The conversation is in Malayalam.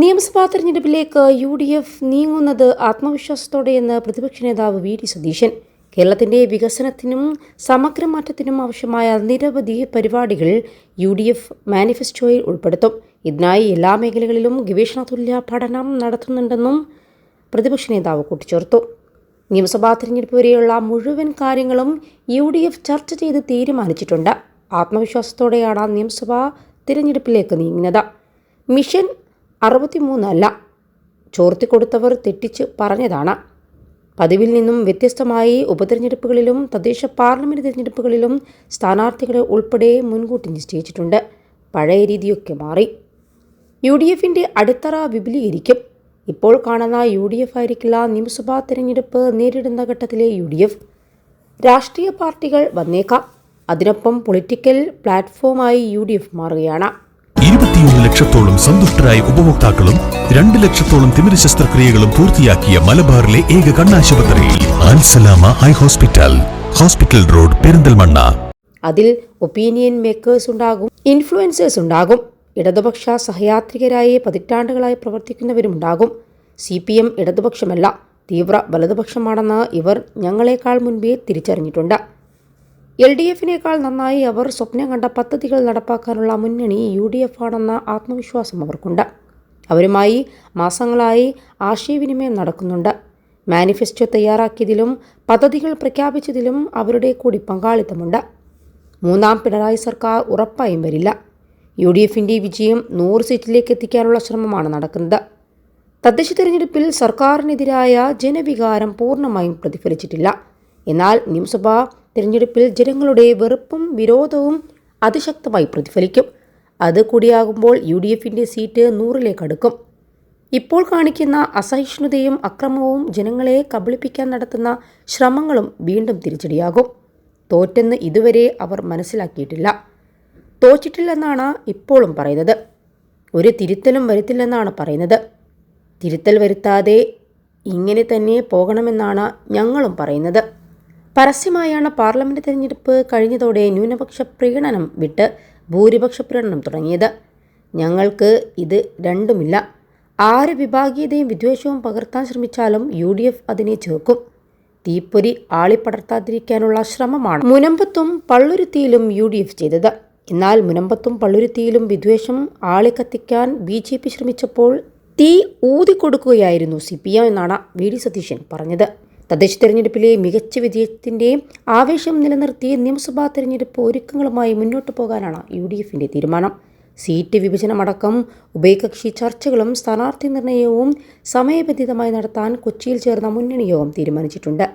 നിയമസഭാ തെരഞ്ഞെടുപ്പിലേക്ക് യു ഡി എഫ് നീങ്ങുന്നത് ആത്മവിശ്വാസത്തോടെയെന്ന് പ്രതിപക്ഷ നേതാവ് വി ഡി സതീശൻ. കേരളത്തിന്റെ വികസനത്തിനും സമഗ്ര മാറ്റത്തിനും ആവശ്യമായ നിരവധി പരിപാടികൾ യു ഡി എഫ് മാനിഫെസ്റ്റോയിൽ ഉൾപ്പെടുത്തും. ഇതിനായി എല്ലാ മേഖലകളിലും ഗവേഷണ തുല്യ പഠനം നടത്തുന്നുണ്ടെന്നും പ്രതിപക്ഷ നേതാവ് കൂട്ടിച്ചേർത്തു. നിയമസഭാ തെരഞ്ഞെടുപ്പ് വരെയുള്ള മുഴുവൻ കാര്യങ്ങളും യു ഡി എഫ് ചർച്ച ചെയ്ത് തീരുമാനിച്ചിട്ടുണ്ട്. ആത്മവിശ്വാസത്തോടെയാണ് നിയമസഭാ തിരഞ്ഞെടുപ്പിലേക്ക് നീങ്ങുന്നത്. മിഷൻ അറുപത്തിമൂന്നല്ല. ചോർത്തിക്കൊടുത്തവർ തെറ്റിച്ച് പറഞ്ഞതാണ്. പതിവിൽ നിന്നും വ്യത്യസ്തമായി ഉപതെരഞ്ഞെടുപ്പുകളിലും തദ്ദേശ പാർലമെന്റ് തിരഞ്ഞെടുപ്പുകളിലും സ്ഥാനാർത്ഥികളെ ഉൾപ്പെടെ മുൻകൂട്ടി നിശ്ചയിച്ചിട്ടുണ്ട്. പഴയ രീതിയൊക്കെ മാറി. യു ഡി എഫിന്റെ അടിത്തറ വിപുലീകരിക്കും. ഇപ്പോൾ കാണുന്ന യു ഡി എഫ് ആയിരിക്കില്ല നിയമസഭാ തെരഞ്ഞെടുപ്പ് നേരിടുന്ന ഘട്ടത്തിലെ യു ഡി എഫ് രാഷ്ട്രീയ പാർട്ടികൾ വന്നേക്കാം. അതിനൊപ്പം പൊളിറ്റിക്കൽ പ്ലാറ്റ്ഫോമായി യു ഡി എഫ് മാറുകയാണ്. ലക്ഷത്തോളം സന്തുഷ്ടരായ ഉപഭോക്താക്കളും രണ്ട് ലക്ഷത്തോളം തിമിര ശസ്ത്രക്രിയകളും പൂർത്തിയാക്കിയ മലബാറിലെ ഏക കണ്ണാശുപത്രി ആൻസലാമ eye hospital hospital road Perinthalmanna. അതിൽ ഒപ്പീനിയൻ മേക്കേഴ്സ് ഉണ്ടാകും ഇൻഫ്ലുവൻസേഴ്സ് ഉണ്ടാകും ഇടതുപക്ഷ സഹയാത്രികരായി പതിറ്റാണ്ടുകളായി പ്രവർത്തിക്കുന്നവരുമുണ്ടാകും സി പി എം ഇടതുപക്ഷമല്ല തീവ്ര വലതുപക്ഷമാണെന്ന് ഇവർ ഞങ്ങളെക്കാൾ മുൻപേ തിരിച്ചറിഞ്ഞിട്ടുണ്ട്. എൽ ഡി എഫിനേക്കാൾ നന്നായി അവർ സ്വപ്നം കണ്ട പദ്ധതികൾ നടപ്പാക്കാനുള്ള മുന്നണി യു ഡി എഫ് ആണെന്ന ആത്മവിശ്വാസം അവർക്കുണ്ട്. അവരുമായി മാസങ്ങളായി ആശയവിനിമയം നടക്കുന്നുണ്ട്. മാനിഫെസ്റ്റോ തയ്യാറാക്കിയതിലും പദ്ധതികൾ പ്രഖ്യാപിച്ചതിലും അവരുടെ കൂടി പങ്കാളിത്തമുണ്ട്. മൂന്നാം പിണറായി സർക്കാർ ഉറപ്പായും വരില്ല. യു ഡി എഫിന്റെ വിജയം നൂറ് സീറ്റിലേക്ക് എത്തിക്കാനുള്ള ശ്രമമാണ് നടക്കുന്നത്. തദ്ദേശ തെരഞ്ഞെടുപ്പിൽ സർക്കാരിനെതിരായ ജനവികാരം പൂർണമായും പ്രതിഫലിച്ചിട്ടില്ല. എന്നാൽ നിയമസഭാ തിരഞ്ഞെടുപ്പിൽ ജനങ്ങളുടെ വെറുപ്പും വിരോധവും അതിശക്തമായി പ്രതിഫലിക്കും. അത് കൂടിയാകുമ്പോൾ യു ഡി എഫിന്റെ സീറ്റ് നൂറിലേക്ക് അടുക്കും. ഇപ്പോൾ കാണിക്കുന്ന അസഹിഷ്ണുതയും അക്രമവും ജനങ്ങളെ കബളിപ്പിക്കാൻ നടത്തുന്ന ശ്രമങ്ങളും വീണ്ടും തിരിച്ചടിയാകും. തോറ്റെന്ന് ഇതുവരെ അവർ മനസ്സിലാക്കിയിട്ടില്ല. തോറ്റിട്ടില്ലെന്നാണ് ഇപ്പോഴും പറയുന്നത്. ഒരു തിരുത്തലും വരുത്തില്ലെന്നാണ് പറയുന്നത്. തിരുത്തൽ വരുത്താതെ ഇങ്ങനെ തന്നെ പോകണമെന്നാണ് ഞങ്ങളും പറയുന്നത്. പരസ്യമായാണ് പാർലമെന്റ് തെരഞ്ഞെടുപ്പ് കഴിഞ്ഞതോടെ ന്യൂനപക്ഷ പ്രീണനം വിട്ട് ഭൂരിപക്ഷ പ്രീണനം തുടങ്ങിയത്. ഞങ്ങൾക്ക് ഇത് രണ്ടുമില്ല. ആര് വിഭാഗീയതയും വിദ്വേഷവും പകർത്താൻ ശ്രമിച്ചാലും യു ഡി എഫ് അതിനെ ചേർക്കും. തീപ്പൊരി ആളിപ്പടർത്താതിരിക്കാനുള്ള ശ്രമമാണ് മുനമ്പത്തും പള്ളുരുത്തിയിലും യു ഡി എഫ് ചെയ്തത്. എന്നാൽ മുനമ്പത്തും പള്ളുരുത്തിയിലും വിദ്വേഷം ആളിക്കത്തിക്കാൻ ബി ജെ പി ശ്രമിച്ചപ്പോൾ തീ ഊതിക്കൊടുക്കുകയായിരുന്നു സി പി എം എന്നാണ് വി ഡി സതീശൻ പറഞ്ഞത്. തദ്ദേശ തെരഞ്ഞെടുപ്പിലെ മികച്ച വിജയത്തിന്റെയും ആവേശം നിലനിർത്തി നിയമസഭാ തെരഞ്ഞെടുപ്പ് ഒരുക്കങ്ങളുമായി മുന്നോട്ടു പോകാനാണ് യു ഡി എഫിന്റെ തീരുമാനം. സീറ്റ് വിഭജനമടക്കം ഉഭയകക്ഷി ചർച്ചകളും സ്ഥാനാർത്ഥി നിർണയവും സമയബന്ധിതമായി നടത്താൻ കൊച്ചിയിൽ ചേർന്ന മുന്നണി യോഗം തീരുമാനിച്ചിട്ടുണ്ട്.